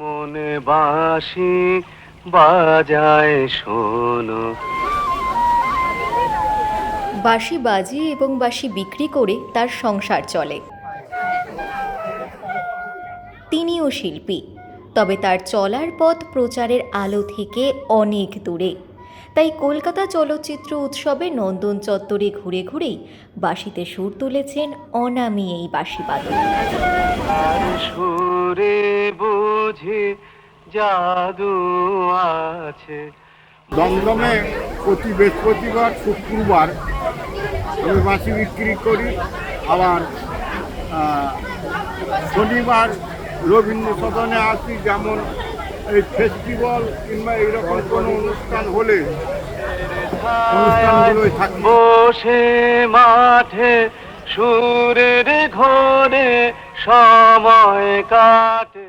মনে বাসি বাজায় শোনো। বাঁশি বাজিয়ে এবং বাঁশি বিক্রি করে তার সংসার চলে। তিনিও শিল্পী, তবে তার চলার পথ প্রচারের আলো থেকে অনেক দূরে। তাই কলকাতা চলচ্চিত্র উৎসবে নন্দন চত্বরে ঘুরে ঘুরেই বাঁশিতে সুর তুলেছেন অনামি এই বাঁশিবাদক বুঝি জাদু আছে। দমদমে প্রতি বৃহস্পতিবার শুক্রবার আমি মাছি বিক্রি করি। আবার শনিবার রবীন্দ্র সদনে আসি যেমন এই ফেস্টিভ্যাল কিংবা এইরকম কোনো অনুষ্ঠান হলে বসে মাঠে সুরের ঘরে সময় কাটে।